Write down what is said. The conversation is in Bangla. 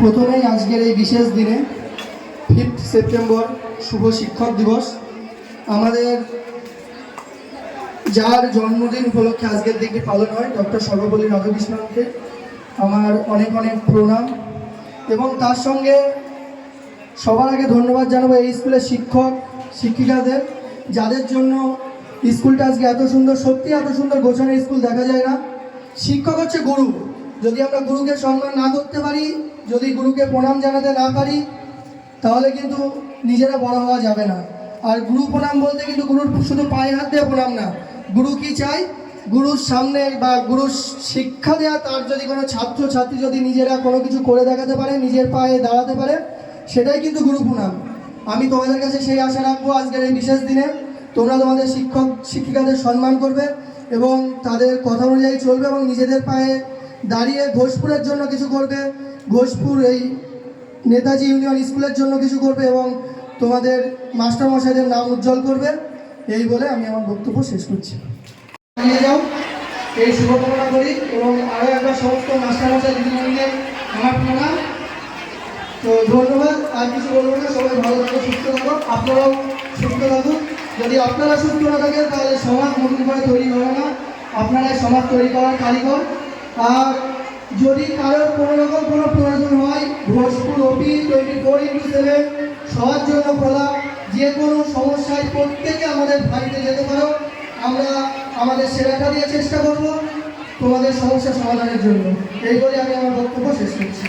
প্রথমেই আজকের এই বিশেষ দিনে ফিফথ সেপ্টেম্বর শুভ শিক্ষক দিবস। আমাদের যার জন্মদিন উপলক্ষে আজকের দিনটি পালন হয়, ডক্টর সর্বপল্লী রাধাকৃষ্ণনকে আমার অনেক অনেক প্রণাম। এবং তার সঙ্গে সবার আগে ধন্যবাদ জানাব এই স্কুলের শিক্ষক, শিক্ষিকাদের, যাদের জন্য স্কুলটা আজকে এত সুন্দর সত্যি এত সুন্দর গোছানো স্কুল দেখা যায় না। শিক্ষক হচ্ছে গুরু। যদি আমরা গুরুকে সম্মান না করতে পারি, যদি গুরুকে প্রণাম জানাতে না পারি, তাহলে কিন্তু নিজেরা বড় হওয়া যাবে না। আর গুরু প্রণাম বলতে কিন্তু গুরুর শুধু পায়ে হাত দিয়ে প্রণাম না। গুরু কি চাই গুরুর সামনে বা গুরুর শিক্ষা দেওয়া তার যদি কোনো ছাত্র, ছাত্রী যদি নিজেরা কোনো কিছু করে দেখাতে পারে, নিজের পায়ে দাঁড়াতে পারে, সেটাই কিন্তু গুরু প্রণাম। আমি তোমাদের কাছে সেই আশা রাখব আজকের এই বিশেষ দিনে। তোমরা তোমাদের শিক্ষক, শিক্ষিকাদের সম্মান করবে এবং তাদের কথা অনুযায়ী চলবে এবং নিজেদের পায়ে দাঁড়িয়ে ঘোষপুরের জন্য কিছু করবে, ঘোষপুর এই নেতাজি ইউনিয়ন স্কুলের জন্য কিছু করবে এবং তোমাদের মাস্টারমশাইদের নাম উজ্জ্বল করবে। এই বলে আমি আমার বক্তব্য শেষ করছি। নিয়ে যাও, এই শুভকামনা করি এবং আরও একবার সমস্ত মাস্টারমশাই দিদিমণিদের আমার প্রণাম। তো ধন্যবাদ, আর কিছু বলব না, সবাই ভালো থাকো, সুস্থ থাকো। আপনারাও সুস্থ থাকুন। যদি আপনারা সুস্থ না থাকেন, তাহলে সমাজ নতুন করে তৈরি হবে না। আপনারাই সমাজ তৈরি করার কারিগর। আর যদি কারোর কোনো রকম কোনো প্রয়োজন হয় Bhojpur OP twenty four into seven সবার জন্য খোলা যে কোনো সমস্যায় প্রত্যেকে আমাদের বাড়িতে যেতে পারো। আমরা আমাদের সেরাটা দিয়ে চেষ্টা করব তোমাদের সমস্যা সমাধানের জন্য। এই বলে আমি আমার বক্তব্য শেষ করছি।